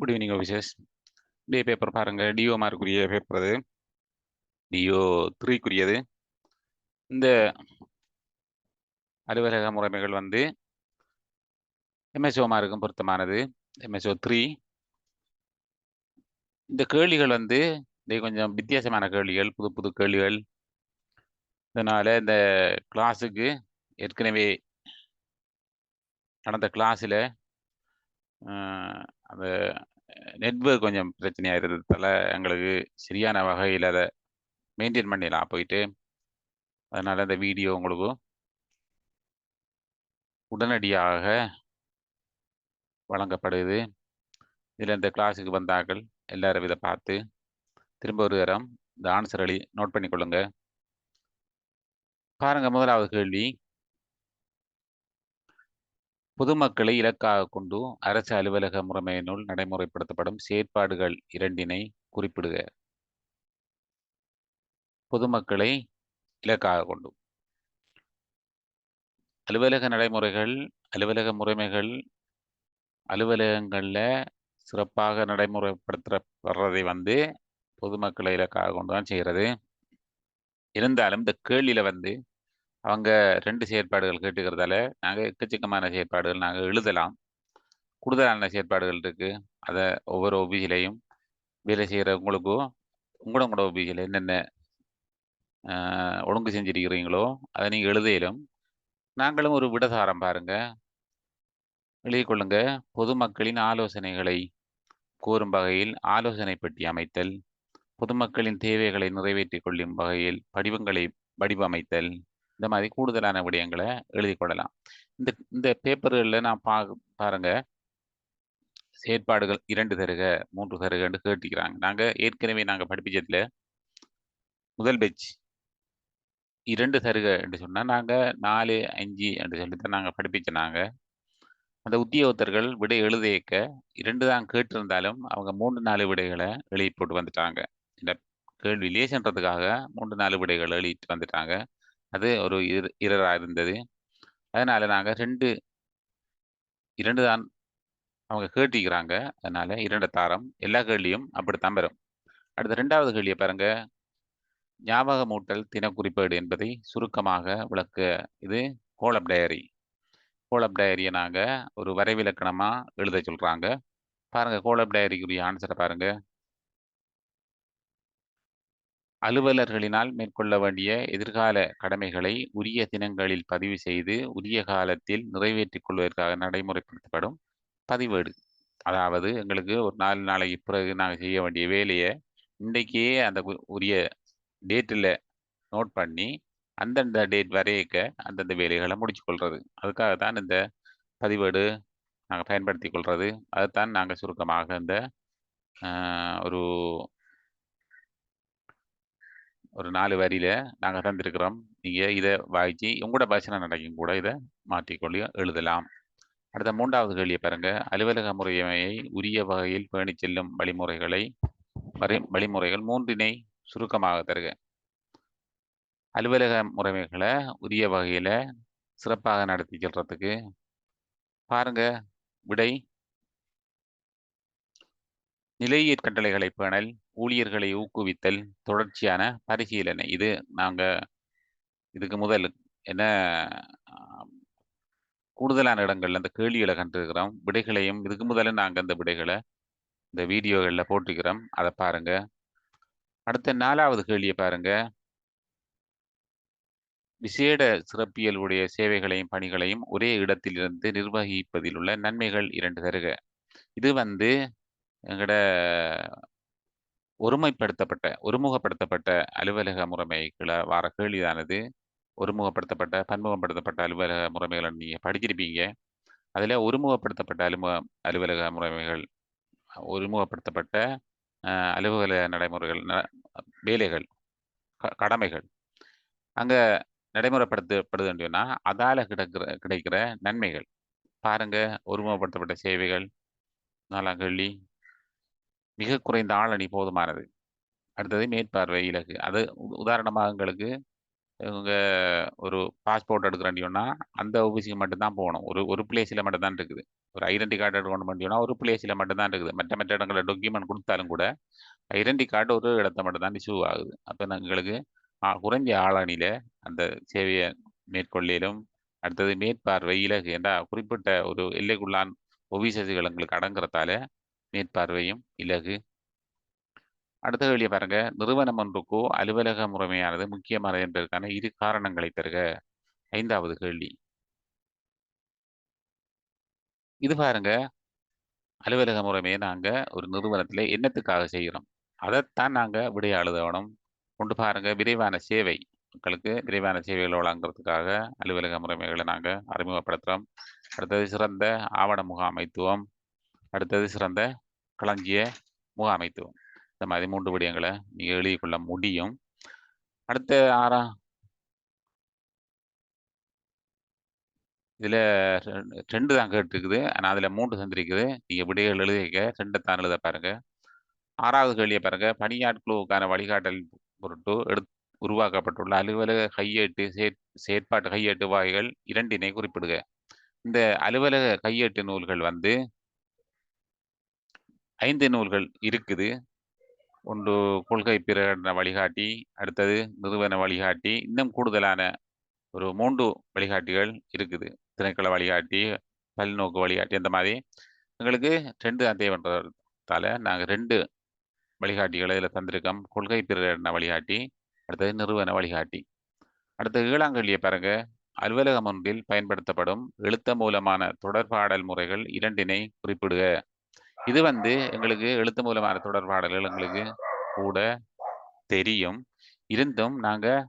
Good evening officers day paper பாருங்கள் DO மார்க்குரிய paper அது. டிஓ த்ரீக்குரியது இந்த அலுவலக முறைமைகள் வந்து எம்எஸ்ஓ மார்க்கும் பொருத்தமானது. எம்எஸ்ஓ த்ரீ இந்த கேள்விகள் வந்து இதை கொஞ்சம் வித்தியாசமான கேள்விகள் புது புது கேள்விகள். இதனால் இந்த கிளாஸுக்கு ஏற்கனவே நடந்த கிளாஸில் அந்த நெட்ஒர்க் கொஞ்சம் பிரச்சனையாக இருந்ததால எங்களுக்கு சரியான வகையில் அதை மெயின்டைன் பண்ணிடலாம் போயிட்டு. அதனால் அந்த வீடியோ உங்களுக்கு உடனடியாக வழங்கப்படுது. இதில் இந்த கிளாஸுக்கு வந்தார்கள் எல்லாரும் இதை பார்த்து திரும்ப ஒரு தரம் இந்த ஆன்சர் எழுதி நோட் பண்ணிக்கொள்ளுங்க. பாருங்கள் முதலாவது கேள்வி. பொதுமக்களை இலக்காக கொண்டு அரசு அலுவலக முறைமையினுள் நடைமுறைப்படுத்தப்படும் செயற்பாடுகள் இரண்டினை குறிப்பிடுக. பொதுமக்களை இலக்காக கொண்டு. அலுவலக நடைமுறைகள் அலுவலக முறைமைகள் அலுவலகங்களில் சிறப்பாக நடைமுறைப்படுத்தப்படுறதை வந்து பொதுமக்களை இலக்காக கொண்டு தான் செய்கிறது. இருந்தாலும் இந்த கேள்வியில் வந்து அவங்க ரெண்டு செயற்பாடுகள் கேட்டுக்கிறதால நாங்கள் எக்கச்சக்கமான செயற்பாடுகள் நாங்கள் எழுதலாம். கூடுதலான செயற்பாடுகள் இருக்குது அதை ஒவ்வொரு ஒபிசிலையும் வேலை செய்கிறவங்களுக்கும் உங்களோட உங்களோட ஒபிசியில் என்னென்ன ஒழுங்கு செஞ்சிருக்கிறீங்களோ அதை நீங்கள் எழுதையிலும் நாங்களும் ஒரு விடசாரம் பாருங்க. எழுதிக்கொள்ளுங்க பொதுமக்களின் ஆலோசனைகளை கோரும் வகையில் ஆலோசனை பெட்டி அமைத்தல். பொதுமக்களின் தேவைகளை நிறைவேற்றிக் கொள்ளும் வகையில் படிவங்களை வடிவமைத்தல். இந்த மாதிரி கூடுதலான விடயங்களை எழுதி கொள்ளலாம். இந்த இந்த பேப்பர்களில் நான் பா பாருங்க. செயற்பாடுகள் இரண்டு தருக மூன்று தருகன்னு கேட்டுக்கிறாங்க நாங்கள் ஏற்கனவே நாங்கள் படிப்பிச்சதில் முதல் பெச் இரண்டு தருக என்று சொன்னால் நாங்கள் நாலு அஞ்சு என்று சொல்லி தான் நாங்கள் படிப்பிச்சோம் நாங்கள் அந்த உத்தியோகத்தர்கள் விடை எழுதியக்க இரண்டு தான் கேட்டிருந்தாலும் அவங்க மூன்று நாலு விடைகளை எழுதி போட்டு வந்துட்டாங்க. இந்த கேள்வி லேசன்றதுக்காக மூன்று நாலு விடைகளை எழுதிட்டு வந்துட்டாங்க. அது ஒரு இரு இரராக இருந்தது. அதனால நாங்கள் ரெண்டு இரண்டு தான் அவங்க கேட்டிக்கிறாங்க அதனால இரண்டு தாரம் எல்லா கேள்வியும் அப்படித்தான் பெறும். அடுத்த ரெண்டாவது கேள்வியை பாருங்க. ஞாபகமூட்டல் தினக்குறிப்பேடு என்பதை சுருக்கமாக விளக்க இது கோலப் டயரி கோலப் டயரியை நாங்கள் ஒரு வரைவிலக்கணமாக எழுத சொல்கிறாங்க பாருங்க கோலப் டயரிக்குரிய ஆன்சரை பாருங்கள் அலுவலர்களினால் மேற்கொள்ள வேண்டிய எதிர்கால கடமைகளை உரிய தினங்களில் பதிவு செய்து உரிய காலத்தில் நிறைவேற்றிக் கொள்வதற்காக நடைமுறைப்படுத்தப்படும் பதிவேடு. அதாவது எங்களுக்கு ஒரு நாலு நாளைக்கு பிறகு நாங்கள் செய்ய வேண்டிய வேலையை இன்றைக்கே அந்த உரிய டேட்டில் நோட் பண்ணி அந்தந்த டேட் வரையக்க அந்தந்த வேலைகளை முடிச்சு கொள்வது அதுக்காக தான் இந்த பதிவேடு நாங்கள் பயன்படுத்தி கொள்வது அதுதான் நாங்கள் சுருக்கமாக இந்த ஒரு ஒரு நாலு வரியில் நாங்கள் தந்திருக்கிறோம். நீங்கள் இதை வாய்ச்சி உங்களோட பாஷனை நடக்கும் கூட இதை மாற்றிக்கொள்ளி எழுதலாம். அடுத்த மூன்றாவது கேள்வியை பாருங்க. அலுவலக முறைமையை உரிய வகையில் பேணி செல்லும் வழிமுறைகளை வரி வழிமுறைகள் மூன்றினை சுருக்கமாக தருக. அலுவலக முறைமைகளை உரிய வகையில் சிறப்பாக நடத்தி செல்றதுக்கு பாருங்க. விடை நிலையீர் கட்டளைகளை பேணல் ஊழியர்களை ஊக்குவித்தல் தொடர்ச்சியான பரிசீலனை. இது நாங்கள் இதுக்கு முதல் என்ன கூடுதலான இடங்கள்ல அந்த கேள்விகளை கண்டிருக்கிறோம். விடைகளையும் இதுக்கு முதல்ல நாங்கள் அந்த விடைகளை இந்த வீடியோகளில் போட்டிருக்கிறோம். அதை பாருங்க. அடுத்த நாலாவது கேள்வியை பாருங்க. விசேட சிறப்பியலுடைய சேவைகளையும் பணிகளையும் ஒரே இடத்திலிருந்து நிர்வகிப்பதில் உள்ள நன்மைகள் இரண்டு தருக. இது வந்து எங்கட ஒருமைப்படுத்தப்பட்ட ஒருமுகப்படுத்தப்பட்ட அலுவலக முறைமைகளை வார கேள்விதானது ஒருமுகப்படுத்தப்பட்ட பன்முகப்படுத்தப்பட்ட அலுவலக முறைமைகளை நீங்கள் படிச்சிருப்பீங்க. அதில் ஒருமுகப்படுத்தப்பட்ட அலுமுக அலுவலக முறைமைகள் ஒருமுகப்படுத்தப்பட்ட அலுவலக நடைமுறைகள் வேலைகள் கடமைகள் அங்கே நடைமுறைப்படுத்தப்படுதுன்னு சொன்னால் அதால் கிடைக்கிற கிடைக்கிற நன்மைகள். பாருங்கள் ஒருமுகப்படுத்தப்பட்ட சேவைகள் நாலாம் கேள்வி. மிக குறைந்த ஆளணி போதுமானது. அடுத்தது மேற்பார்வை இலக்கு. அது உதாரணமாக எங்களுக்கு உங்கள் ஒரு பாஸ்போர்ட் எடுக்கிறேன்னா அந்த ஆஃபீஸுக்கு மட்டும்தான் போகணும். ஒரு ஒரு பிளேஸில் மட்டும்தான் இருக்குது. ஒரு ஐடென்டி கார்டு எடுக்கணும் பண்ணியோன்னா ஒரு பிளேஸில் மட்டும்தான் இருக்குது. மற்ற மற்ற இடங்களில் டாக்குமெண்ட் கொடுத்தாலும் கூட ஐடென்டி கார்டு ஒரு இடத்த மட்டும்தான் இஷ்யூ ஆகுது. அப்போ எங்களுக்கு குறைஞ்ச ஆளணியில் அந்த சேவையை மேற்கொள்ளிலும் அடுத்தது மேற்பார்வை இலகு என்ற குறிப்பிட்ட ஒரு எல்லைக்குள்ளான் ஒபிசஸ்கள் எங்களுக்கு அடங்குறதால மேற்பார்வையும் இலகு. அடுத்த கேள்வியை பாருங்க. நிறுவனம் ஒன்றுக்கோ அலுவலக முறைமையானது முக்கியமானது என்பதற்கான இரு காரணங்களை தருக ஐந்தாவது கேள்வி. இது பாருங்க. அலுவலக முறைமையை நாங்க ஒரு நிறுவனத்தில் என்னத்துக்காக செய்கிறோம்? அதைத்தான் நாங்க விடையாளுதவணும் கொண்டு பாருங்க. விரைவான சேவை. மக்களுக்கு விரைவான சேவைகளை வழங்குறதுக்காக அலுவலக முறைமைகளை நாங்க அறிமுகப்படுத்துறோம். அடுத்தது சிறந்த ஆவண முகாமைத்துவம். அடுத்தது சிறந்த களஞ்சிய முகாமைத்துவம். இந்த மாதிரி மூன்று விடயங்களை நீங்கள் எழுதி கொள்ள முடியும். அடுத்த ஆறா இதில் ரெண்டு தான் கேட்டுருக்குது. ஆனால் அதில் மூன்று சந்திருக்குது நீங்கள் விடைகள் எழுதிக்க ரெண்டு தான் எழுத பாருங்கள் ஆறாவது கேள்வியை பாருங்கள் பணியாட்குழுவுக்கான வழிகாட்டல் பொருட்டு எடு உருவாக்கப்பட்டுள்ள அலுவலக கையேட்டு சே செயற்பாட்டு கையேட்டு வகைகள் இரண்டினை குறிப்பிடுக. இந்த அலுவலக கையேட்டு நூல்கள் வந்து ஐந்து நூல்கள் இருக்குது. ஒன்று கொள்கை பிரகடன வழிகாட்டி அடுத்தது நிறுவன வழிகாட்டி இன்னும் கூடுதலான ஒரு மூன்று வழிகாட்டிகள் இருக்குது. திணைக்கள வழிகாட்டி பல்நோக்கு வழிகாட்டி அந்த மாதிரி. எங்களுக்கு ரெண்டு தான் நாங்கள் ரெண்டு வழிகாட்டிகளை இதில் தந்திருக்கோம். கொள்கை பிரகடன வழிகாட்டி அடுத்தது நிறுவன வழிகாட்டி. அடுத்த ஏழாம் பாருங்க. அலுவலகம் ஒன்றில் பயன்படுத்தப்படும் எழுத்த மூலமான தொடர்பாடல் முறைகள் இரண்டினை குறிப்பிடுக. இது வந்து எங்களுக்கு எழுத்து மூலமான தொடர்பாடல்கள் எங்களுக்கு கூட தெரியும். இருந்தும் நாங்கள்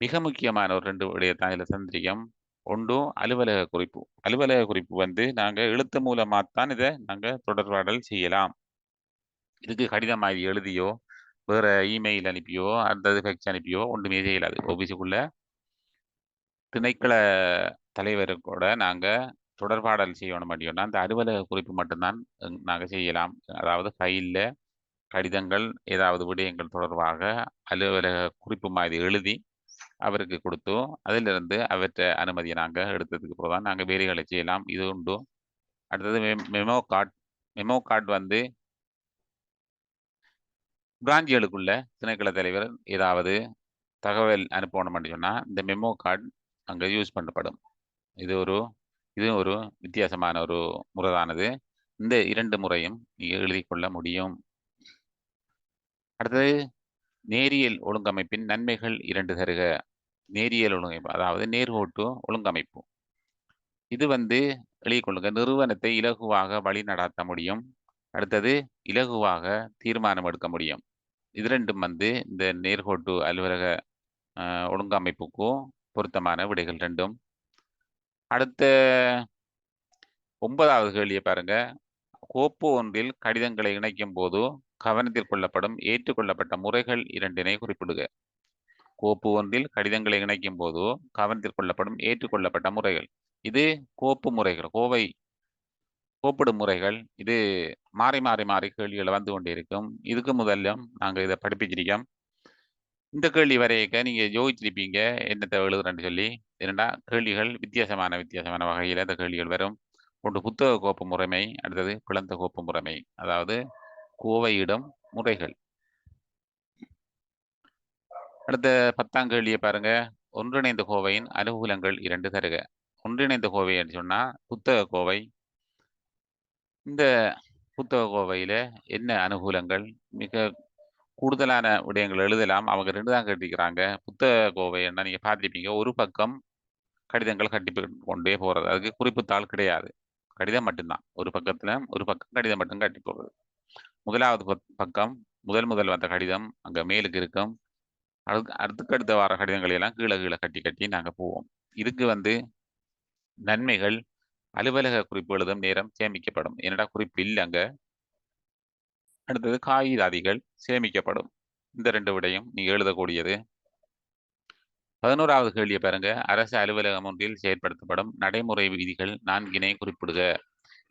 மிக முக்கியமான ஒரு ரெண்டு விடயத்தான் இதில் சந்திரியம் ஒன்றும் அலுவலக குறிப்பு. அலுவலக குறிப்பு வந்து நாங்கள் எழுத்து மூலமாக தான் இதை நாங்கள் தொடர்பாடல் செய்யலாம். இதுக்கு கடிதம் மாதிரி எழுதியோ வேறு இமெயில் அனுப்பியோ அந்த ஃபெக்ஸ் அனுப்பியோ ஒன்றுமே செய்யலாது ஆஃபீஸுக்குள்ள திணைக்கள தலைவருக்கூட நாங்கள் தொடர்பாடல் செய்யணும் அப்படின்னா அந்த அலுவலக குறிப்பு மட்டும்தான் நாங்கள் செய்யலாம். அதாவது ஃபைலில் கடிதங்கள் ஏதாவது விடயங்கள் தொடர்பாக அலுவலக குறிப்பு மாதிரி எழுதி அவருக்கு கொடுத்து அதிலிருந்து அவற்றை அனுமதியை நாங்கள் எடுத்ததுக்கு அப்புறம் தான் நாங்கள் வேலைகளை செய்யலாம். இது உண்டு. அடுத்தது மெமோ கார்டு மெமோ கார்டு வந்து பிராஞ்சிகளுக்குள்ள திணைக்கள தலைவர் ஏதாவது தகவல் அனுப்பணும் அப்படின்னு சொன்னால் இந்த மெமோ கார்டு அங்கே யூஸ் பண்ணப்படும். இது ஒரு இது ஒரு வித்தியாசமான ஒரு முறைதானது இந்த இரண்டு முறையும் எழுதி கொள்ள முடியும். அடுத்தது நேரியல் ஒழுங்கமைப்பின் நன்மைகள் இரண்டு தருக. நேரியல் ஒழுங்கமைப்பு அதாவது நேர்கோட்டு ஒழுங்கமைப்பு. இது வந்து எழுதி கொள்ளுங்க. நிறுவனத்தை இலகுவாக வழி நடாத்த முடியும். அடுத்தது இலகுவாக தீர்மானம் எடுக்க முடியும். இது ரெண்டும் வந்து இந்த நேர்கோட்டு அலுவலக ஒழுங்கமைப்புக்கும் பொருத்தமான விடைகள் ரெண்டும். அடுத்த ஒன்பதாவது கேள்வியை பாருங்க. கோப்பு ஒன்றில் கடிதங்களை இணைக்கும் போது கவனத்தில் கொள்ளப்படும் ஏற்றுக்கொள்ளப்பட்ட முறைகள் இரண்டினை குறிப்பிடுக. கோப்பு ஒன்றில் கடிதங்களை இணைக்கும் போது கவனத்தில் கொள்ளப்படும் ஏற்றுக்கொள்ளப்பட்ட முறைகள். இது கோப்பு முறைகள் கோவை கோப்பிடும் முறைகள். இது மாறி மாறி மாறி கேள்விகளை வந்து கொண்டிருக்கும். இதுக்கு முதல்ல நாங்கள் இதை படிப்பிச்சிருக்கோம். இந்த கேள்வி வரையக்க நீங்க யோகிச்சிருப்பீங்க என்னத்தை எழுதுறேன்னு சொல்லி. என்னடா? கேள்விகள் வித்தியாசமான வித்தியாசமான வகையில் இந்த கேள்விகள் வரும். ஒன்று புத்தக கோப்பு முறைமை அடுத்தது பிளந்த கோப்பு முறைமை. அதாவது கோவையிடம் முறைகள். அடுத்த பத்தாம் கேள்வியை பாருங்க. ஒன்றிணைந்த கோவையின் அனுகூலங்கள் இரண்டு தருக. ஒன்றிணைந்த கோவை சொன்னால் சொன்னா புத்தக கோவை. இந்த புத்தக கோவையில என்ன அனுகூலங்கள்? மிக கூடுதலான விடயங்கள் எழுதலாம். அவங்க ரெண்டு தான் கட்டிக்கிறாங்க. புத்தக கோவை என்ன நீங்கள் பார்த்துருப்பீங்க. ஒரு பக்கம் கடிதங்கள் கட்டி கொண்டே போகிறது அதுக்கு குறிப்புத்தாள் கிடையாது. கடிதம் மட்டும்தான். ஒரு பக்கத்தில் ஒரு பக்கம் கடிதம் மட்டும் கட்டி போடுறது. முதலாவது பக்- பக்கம் முதல் முதல் வந்த கடிதம் அங்கே மேலுக்கு இருக்கும். அடுத்து அடுத்துக்கடுத்த வார கடிதங்களை எல்லாம் கீழே கீழே கட்டி கட்டி நாங்கள் போவோம். இதுக்கு வந்து நன்மைகள் அலுவலக குறிப்பு எழுதும் நேரம் சேமிக்கப்படும். என்னடா குறிப்பு இல்லை அங்கே? அடுத்தது காகிதாதிகள் சேமிக்கப்படும். இந்த ரெண்டு விடையும் நீ எழுதக்கூடியது. பதினோராவது கேள்வியை பாருங்க. அரசு அலுவலகம் ஒன்றில் செயற்படுத்தப்படும் நடைமுறை விதிகள் நான்கினை குறிப்பிடுக.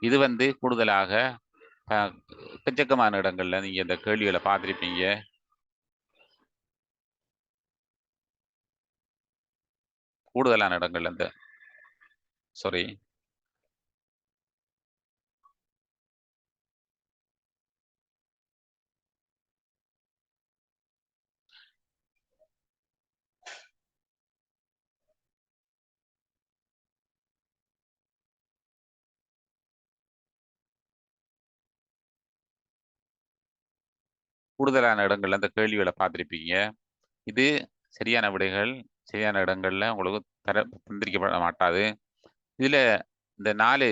இது வந்து கூடுதலாக அஹ், எக்கச்சக்கமான இடங்கள்ல நீங்க இந்த கேள்விகளை பார்த்துருப்பீங்க. கூடுதலான இடங்கள்ல அந்த சாரி கூடுதலான இடங்கள்ல அந்த கேள்விகளை பார்த்துருப்பீங்க. இது சரியான விடைகள் சரியான இடங்கள்ல உங்களுக்கு தர தந்திரிக்கப்பட மாட்டாது. இதுல இந்த நாலு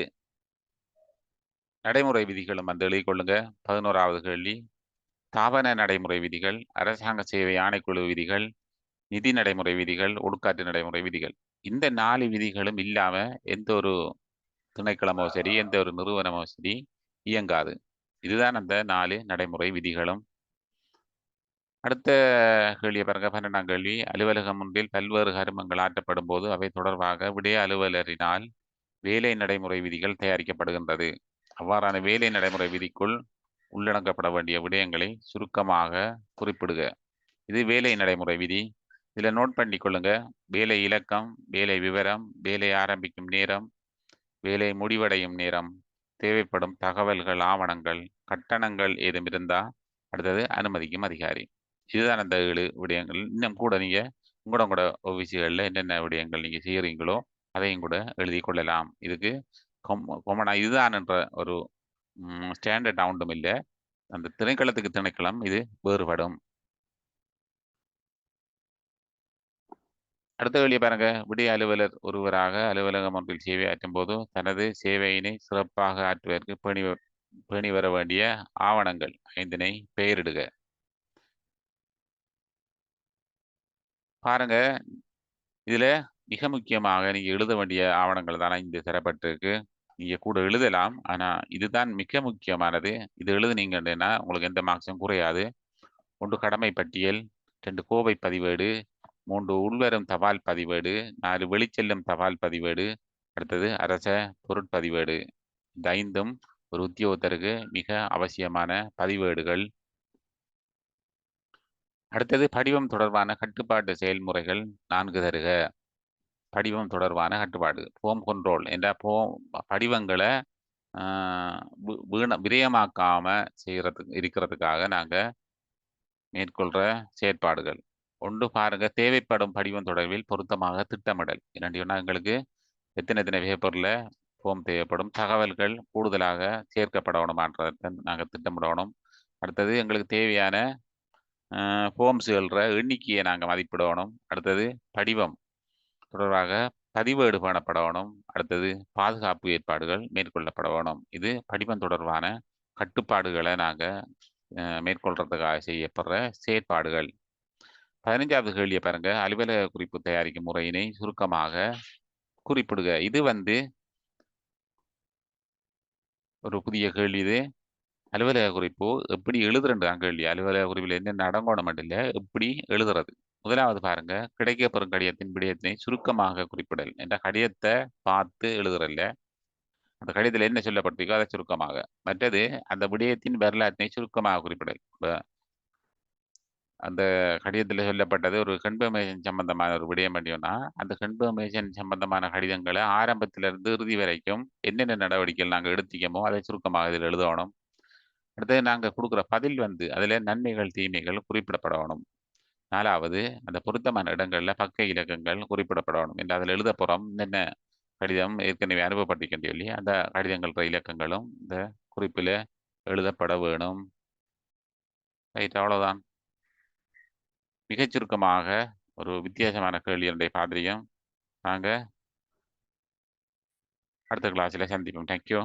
நடைமுறை விதிகளும் வந்து எழுதி கொள்ளுங்க. பதினோராவது கேள்வி. தாபன நடைமுறை விதிகள் அரசாங்க சேவை ஆணைக்குழு விதிகள் நிதி நடைமுறை விதிகள் ஒடுக்காட்டு நடைமுறை விதிகள். இந்த நாலு விதிகளும் இல்லாம எந்த ஒரு திணைக்களமோ சரி எந்த ஒரு நிறுவனமோ சரி இயங்காது. இதுதான் அந்த நாலு நடைமுறை விதிகளும். அடுத்த கேள்வியை பாருங்க. பன்னெண்டாம் கேள்வி. அலுவலகம் ஒன்றில் பல்வேறு கருமங்கள் ஆற்றப்படும் போது அவை தொடர்பாக விடய அலுவலரினால் வேலை நடைமுறை விதிகள் தயாரிக்கப்படுகின்றது. அவ்வாறான வேலை நடைமுறை விதிக்குள் உள்ளடக்கப்பட வேண்டிய விடயங்களை சுருக்கமாக குறிப்பிடுக. இது வேலை நடைமுறை விதி. இதில் நோட் பண்ணி கொள்ளுங்க. வேலை இலக்கம் வேலை விவரம் வேலை ஆரம்பிக்கும் நேரம் வேலை முடிவடையும் நேரம் தேவைப்படும் தகவல்கள் ஆவணங்கள் கட்டணங்கள் ஏதும் இருந்தால் அடுத்தது அனுமதிக்கும் அதிகாரி. இதுதான் அந்த ஏழு விடயங்கள். இன்னும் கூட நீங்க உங்களோட கூட ஓபிசிகளில் என்னென்ன விடயங்கள் நீங்க செய்யறீங்களோ அதையும் கூட எழுதி கொள்ளலாம். இதுக்கு கொமனா இதுதான் என்ற ஒரு ஸ்டாண்டர்ட் அவுண்டும் இல்லை. அந்த திணைக்களத்துக்கு திணைக்களம் இது வேறுபடும். அடுத்த கேள்வி பாருங்க. விடிய அலுவலர் ஒருவராக அலுவலகம் ஒன்றில் சேவை ஆற்றும் போது தனது சேவையினை சிறப்பாக ஆற்றுவதற்கு பேணி பேணி வர வேண்டிய ஆவணங்கள் ஐந்தினை பெயரிடுக. பாருங்க. இதில் மிக முக்கியமாக நீங்கள் எழுத வேண்டிய ஆவணங்கள் தானே இந்த தரப்பட்டிருக்கு நீங்கள் கூட எழுதலாம். ஆனால் இதுதான் மிக முக்கியமானது. இது எழுதுனீங்கன்னா உங்களுக்கு எந்த மார்க்ஸும் குறையாது. ஒன்று கடமை பட்டியல் ரெண்டு கோவை பதிவேடு மூன்று உள்வரும் தபால் பதிவேடு நாலு வெளிச்செல்லும் தபால் பதிவேடு அடுத்தது அரச பொருட்பதிவேடு இந்த ஐந்தும் ஒரு உத்தியோகத்தருக்கு மிக அவசியமான பதிவேடுகள். அடுத்தது படிவம் தொடர்பான கட்டுப்பாட்டு செயல்முறைகள் நான்கு தருக. படிவம் தொடர்பான கட்டுப்பாடு ஃபோம் கண்ட்ரோல் என்ற ஃபோம் படிவங்களை வீண விரயமாக்காமல் செய்கிறதுக்கு இருக்கிறதுக்காக நாங்கள் மேற்கொள்கிற செயற்பாடுகள். ஒன்று பாருங்க தேவைப்படும் படிவம் தொடர்பில் பொருத்தமாக திட்டமிடல். இரண்டு எங்களுக்கு எத்தனை எத்தனை பேப்பரில் ஃபோம் தேவைப்படும் தகவல்கள் கூடுதலாக சேர்க்கப்படணுமான்றதை நாங்கள் திட்டமிடணும். அடுத்தது எங்களுக்கு தேவையான ஃபோம்ஸுகள எண்ணிக்கையை நாங்கள் மதிப்பிடணும். அடுத்தது படிவம் தொடர்பாக பதிவேடு பண்ணப்படணும் அடுத்தது பாதுகாப்பு ஏற்பாடுகள் மேற்கொள்ளப்பட வேணும் இது படிவம் தொடர்பான கட்டுப்பாடுகளை நாங்கள் மேற்கொள்றதுக்காக செய்யப்படுற செயற்பாடுகள். பதினஞ்சாவது கேள்வியை பாருங்க. அலுவலக குறிப்பு தயாரிக்கும் முறையினை சுருக்கமாக குறிப்பிடுக. இது வந்து ஒரு புதிய கேள்வி இது. அலுவலக குறிப்பு எப்படி எழுதுறண்டு கேள்வி அலுவலக குறிப்பில் என்னென்ன அடங்கோணம் இல்லை எப்படி எழுதுறது? முதலாவது பாருங்க கிடைக்கப்பெறும் கடிதத்தின் விடயத்தினை சுருக்கமாக குறிப்பிடல். என்ற கடிதத்தை பார்த்து எழுதுறல்ல. அந்த கடிதத்தில் என்ன சொல்லப்பட்டிருக்கோ அதை சுருக்கமாக. மற்றது அந்த விடயத்தின் வரலாற்றினை சுருக்கமாக குறிப்பிடல். இப்போ அந்த கடிதத்தில் சொல்லப்பட்டது ஒரு கன்ஃபர்மேஷன் சம்பந்தமான ஒரு விடயம் பண்ணியோம்னா அந்த கன்ஃபர்மேஷன் சம்பந்தமான கடிதங்களை ஆரம்பத்திலிருந்து இறுதி வரைக்கும் என்னென்ன நடவடிக்கைகள் நாங்கள் எடுத்திக்கமோ அதை சுருக்கமாக இதில் எழுதணும். அடுத்தது நாங்கள் கொடுக்குற பதில் வந்து அதில் நன்மைகள் தீமைகள் குறிப்பிடப்படணும். நாலாவது அந்த பொருத்தமான இடங்களில் பக்க இலக்கங்கள் குறிப்பிடப்படணும். என்று அதில் எழுத போகிறோம் என்னென்ன கடிதம் ஏற்கனவே அனுப்பப்பட்டிருக்கின்ற சொல்லி அந்த கடிதங்கள் இலக்கங்களும் இந்த குறிப்பில் எழுதப்பட வேணும். ரைட் அவ்வளோதான் மிகச் சுருக்கமாக ஒரு வித்தியாசமான கேள்வி என்னுடைய பாதிரியம். நாங்கள் அடுத்த கிளாஸில் சந்திப்போம். தேங்க்யூ